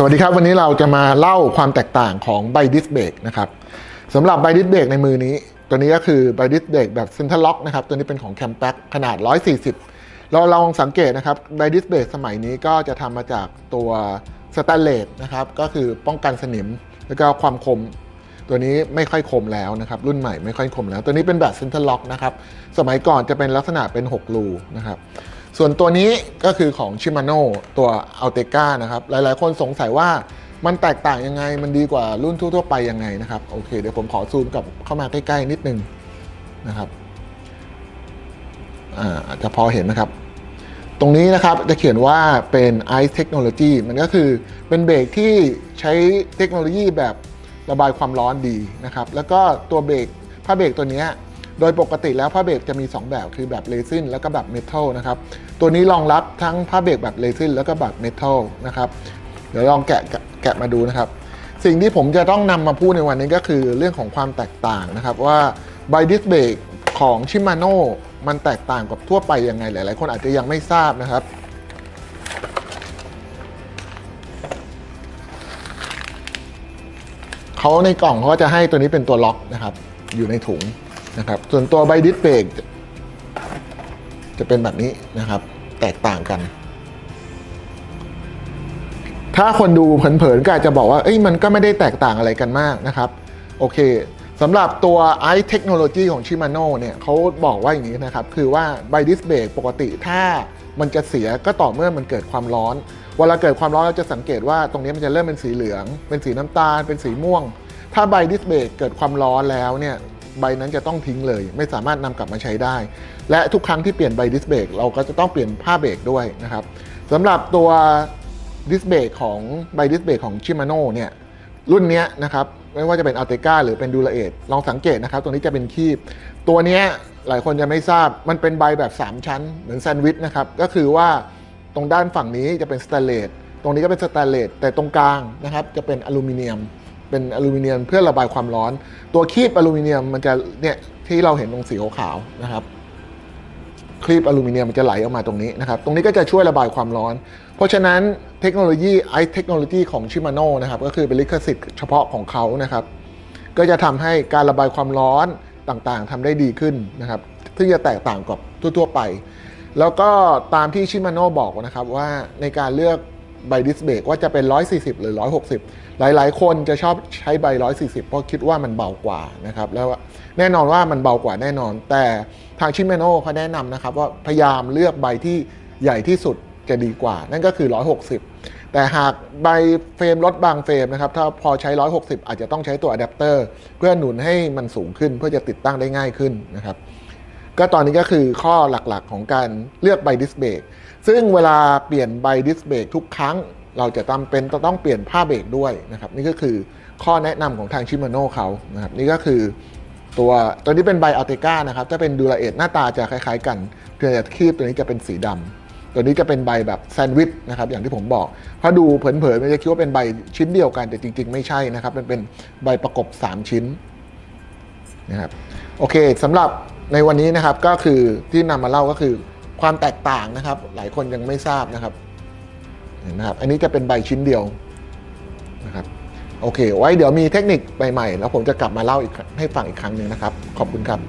สวัสดีครับ วันนี้เราจะมาเล่าความแตกต่างของไบดิสเบรกนะครับสำหรับไบดิสเบรกในมือนี้ ตัวนี้ก็คือไบดิสเบรกแบบเซนเตอร์ล็อกนะครับ ตัวนี้เป็นของแคม p ็ c ขนาด 140 เราลองสังเกตนะครับไบดิสเบรกสมัยนี้ก็จะทำมาจากตัวสแตนเลสนะครับ ก็คือป้องกันสนิม แล้วก็ความคม ตัวนี้ไม่ค่อยคมแล้วนะครับ รุ่นใหม่ไม่ค่อยคมแล้ว ตัวนี้เป็นแบบเซนเตอร์ล็อกนะครับ สมัยก่อนจะเป็นลักษณะเป็น 6 รูนะครับ ส่วนตัวนี้ก็คือของชิมาโน่ตัวอัลเตกานะครับ หลายๆ คนสงสัยว่ามันแตกต่างยังไง มันดีกว่ารุ่นทั่วๆไปยังไงนะครับ โอเค เดี๋ยวผมขอซูมกลับเข้ามาใกล้ๆนิดนึงนะครับอาจจะพอเห็นนะครับ ตรงนี้นะครับจะเขียนว่าเป็น Ice Technology มันก็คือเป็นเบรกที่ใช้เทคโนโลยีแบบระบายความร้อนดีนะครับ แล้วก็ตัวเบรกผ้าเบรกตัวนี้ โดยปกติแล้วผ้าเบรกจะมี 2 แบบคือแบบเรซินแล้วก็แบบเมทัลนะครับตัวนี้รองรับทั้งผ้าเบรกแบบเรซินแล้วก็แบบเมทัลนะครับเดี๋ยวลองแกะแกะมาดูนะครับ สิ่งที่ผมจะต้องนำมาพูดในวันนี้ก็คือเรื่องของความแตกต่างนะครับว่าไบดิสเบรกของชิมาโน่มันแตกต่างกับทั่วไปยังไงหลาย ๆ คนอาจจะยังไม่ทราบนะครับเขาในกล่องเขาก็จะให้ตัวนี้เป็นตัวล็อกนะครับ อยู่ในถุง นะครับ ส่วนตัวไบดิสเบรกจะเป็นแบบนี้นะครับ แตกต่างกัน ถ้าคนดูเผินๆก็อาจจะบอกว่าเอ้ยมันก็ไม่ได้แตกต่างอะไรกันมากนะครับ โอเคสำหรับตัว i Technology ของ Shimano เนี่ยเขาบอกว่าอย่างนี้นะครับ คือว่า by disc brake ปกติถ้ามันจะเสียก็ต่อเมื่อมันเกิดความร้อน เวลาเกิดความร้อนเราจะสังเกตว่าตรงนี้มันจะเริ่มเป็นสีเหลือง เป็นสีน้ำตาล เป็นสีม่วง ถ้า by disc brake เกิดความร้อนแล้วเนี่ย ใบนั้นจะต้องทิ้งเลย ไม่สามารถนำกลับมาใช้ได้ และทุกครั้งที่เปลี่ยน by disc brake เราก็จะต้องเปลี่ยนผ้าเบรกด้วยนะครับสำหรับตัวดิสเบรกของไบดิสเบรกของชิมาโน่เนี่ยรุ่นนี้นะครับไม่ว่าจะเป็นอัลเตกาหรือเป็นดูลาเอทลองสังเกตนะครับ ตัวนี้จะเป็นคีบ ตัวนี้หลายคนจะไม่ทราบมันเป็นใบแบบ 3 ชั้น เหมือนแซนด์วิชนะครับ ก็คือว่าตรงด้านฝั่งนี้จะเป็นสแตนเลสตรงนี้ก็เป็นสแตนเลสแต่ตรงกลางนะครับจะเป็นอลูมิเนียม เป็นอลูมิเนียมเพื่อระบายความร้อน ตัวครีบอลูมิเนียมมันจะเนี่ยที่เราเห็นตรงสีขาวๆนะครับครีบอลูมิเนียมมันจะไหลออกมาตรงนี้นะครับ ตรงนี้ก็จะช่วยระบายความร้อน เพราะฉะนั้นเทคโนโลยีไอเทคโนโลยีของชิมาโน่นะครับ ก็คือเป็นลิขสิทธิ์เฉพาะของเขานะครับ ก็จะทำให้การระบายความร้อนต่างๆทำได้ดีขึ้นนะครับซึ่งจะแตกต่างกับทั่ว ๆ ไป แล้วก็ตามที่ชิมาโน่บอกนะครับว่าในการเลือก ใบดิสเบรกว่าจะเป็น 140 หรือ 160 หลายๆ คนจะชอบใช้ใบ 140 เพราะคิดว่ามันเบากว่านะครับแล้วแน่นอนว่ามันเบากว่าแน่นอน แต่ทางชิมาโน่เขาแนะนำนะครับว่าพยายามเลือกใบที่ใหญ่ที่สุดจะดีกว่า นั่นก็คือ 160 แต่หากใบเฟรมรถบางเฟรมนะครับถ้าพอใช้ 160 อาจจะต้องใช้ตัวอะแดปเตอร์เพื่อหนุนให้มันสูงขึ้นเพื่อจะติดตั้งได้ง่ายขึ้นนะครับ ก็ตอนนี้ก็คือข้อหลักๆของการเลือกใบดิสเบรกซึ่งเวลาเปลี่ยนใบดิสเบรกทุกครั้ง เราจะจำเป็นต้องเปลี่ยนผ้าเบรกด้วยนะครับ นี่ก็คือข้อแนะนำของทางชิมาโน่เขานะครับนี่ก็คือตัวตัวนี้เป็นใบอัลเตกานะครับถ้าเป็นดูลาเอทหน้าตาจะคล้าย ๆ กันเพียงแต่คีบตัวนี้จะเป็นสีดำตัวนี้จะเป็นใบแบบแซนด์วิชนะครับอย่างที่ผมบอกถ้าดูเผินๆมันจะคิดว่าเป็นใบชิ้นเดียวกันแต่จริง ๆ ไม่ใช่นะครับมันเป็นใบประกบ 3 ชิ้นนะครับโอเคสำหรับ ในวันนี้นะครับก็คือที่นำมาเล่าก็คือความแตกต่างนะครับ หลายคนยังไม่ทราบนะครับเห็นนะครับ อันนี้จะเป็นใบชิ้นเดียวนะครับโอเค ไว้เดี๋ยวมีเทคนิคใหม่ๆ แล้วผมจะกลับมาเล่าอีกให้ฟังอีกครั้งหนึ่งนะครับ ขอบคุณครับ